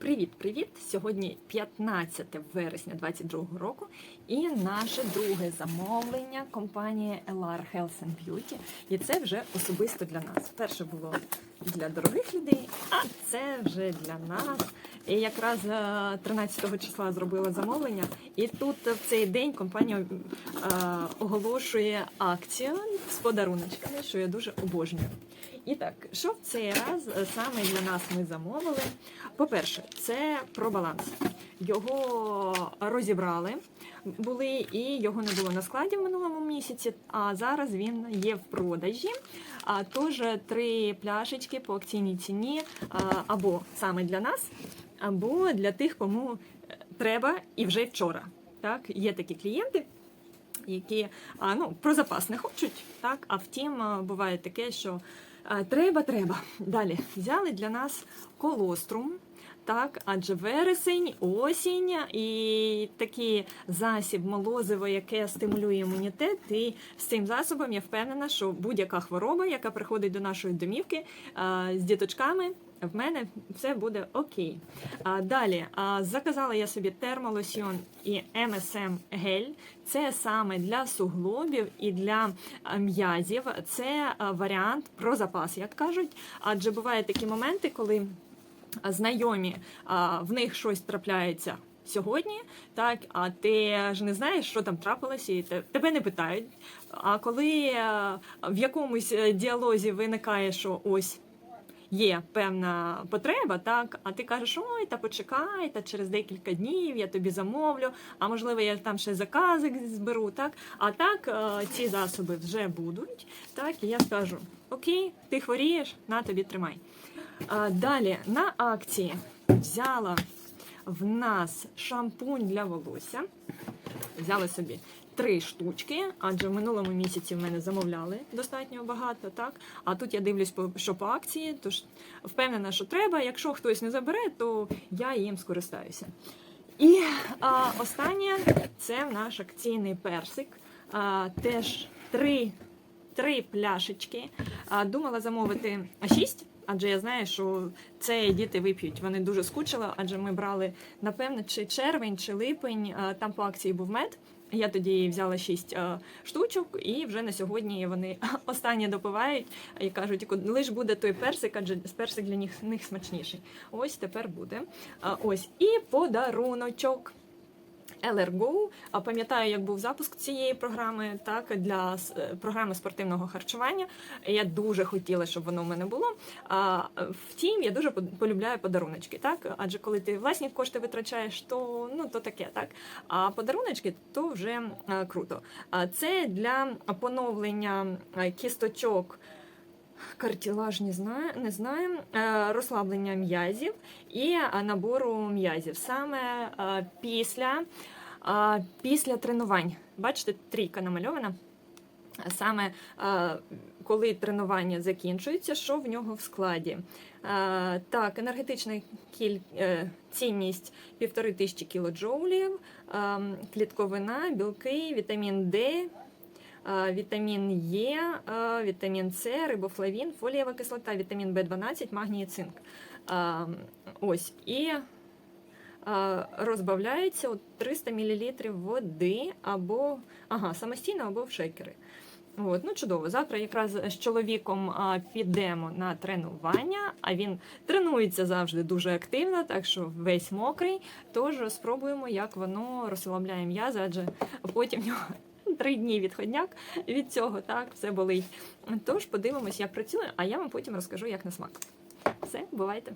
Привіт-привіт! Сьогодні 15 вересня 2022 року і наше друге замовлення компанії LR Health and Beauty. І це вже особисто для нас. Перше було для дорогих людей, а це вже для нас. І якраз е, 13 числа зробила замовлення, і тут в цей день компанія е, оголошує акцію з подаруночками, що я дуже обожнюю. І так, що в цей раз е, саме для нас ми замовили? По-перше, це про баланс. Його розібрали були, і його не було на складі в минулому місяці. А зараз він є в продажі. А тож три пляшечки по акційній ціні, або саме для нас, або для тих, кому е, треба і вже вчора. Так, є такі клієнти. Які ну, про запас не хочуть, так а втім, буває таке, що треба, треба. Далі взяли для нас колострум, так, адже вересень, осінь і такий засіб молозиво, яке стимулює імунітет. І з цим засобом я впевнена, що будь-яка хвороба, яка приходить до нашої домівки з діточками. В мене все буде окей. А, далі а, заказала я собі термолосьйон і МСМ гель. Це саме для суглобів і для м'язів. Це варіант про запас, як кажуть. Адже бувають такі моменти, коли знайомі в них щось трапляється. Сьогодні, так, а ти ж не знаєш, що там трапилося, і тебе не питають. А коли в якомусь е, діалозі виникає, що ось є певна потреба, так, а ти кажеш, ой, та почекай, та через декілька днів я тобі замовлю, а можливо, я там ще заказик зберу. Так, а так е, ці засоби вже будуть. Так, і я скажу: Окей, ти хворієш, на тобі тримай. Далі на акції взяла в нас шампунь для волосся. Взяла собі три штучки, адже в минулому місяці в мене замовляли достатньо багато, так? А тут я дивлюсь, що по акції, тож впевнена, що треба. Якщо хтось не забере, то я їм скористаюся. І а, останнє це наш акційний персик. А, теж три, три пляшечки. А, думала замовити шість. Адже я знаю, що це діти вип'ють. Вони дуже скучили, адже ми брали, напевно, чи червень, чи липень. Там по акції був мед. Я тоді взяла шість а, штучок, і вже на сьогодні вони останні допивають і кажуть, лиш буде той персик, адже персик для них, них смачніший. Ось тепер буде. А, ось і подаруночок. LRGO. А пам'ятаю, як був запуск цієї програми, так для е, програми спортивного харчування. Я дуже хотіла, щоб воно в мене було. А втім, я дуже полюбляю подаруночки, так адже коли ти власні кошти витрачаєш, то ну то таке, так. А подаруночки то вже е, круто. А це для поновлення е, кісточок. Картілаж не знаю, не знаю, е, розслаблення м'язів і е, набору м'язів саме е, після, після тренувань. Бачите, трійка намальована. Саме коли тренування закінчується, що в нього в складі. Так, енергетична кіль... цінність 1500 кілоджоулів, е, клітковина, білки, вітамін Д, вітамін Е, вітамін С, рибофлавін, фолієва кислота, вітамін В12, магній і цинк. Ось і розбавляється у 300 мл води або ага, самостійно, або в шейкери. От, ну чудово. Завтра якраз з чоловіком а, підемо на тренування, а він тренується завжди дуже активно, так що весь мокрий. Тож спробуємо, як воно розслабляє м'язи, адже потім нього три дні відходняк від цього, так, все болить. Тож подивимось, як працює, а я вам потім розкажу, як на смак. Все, бувайте.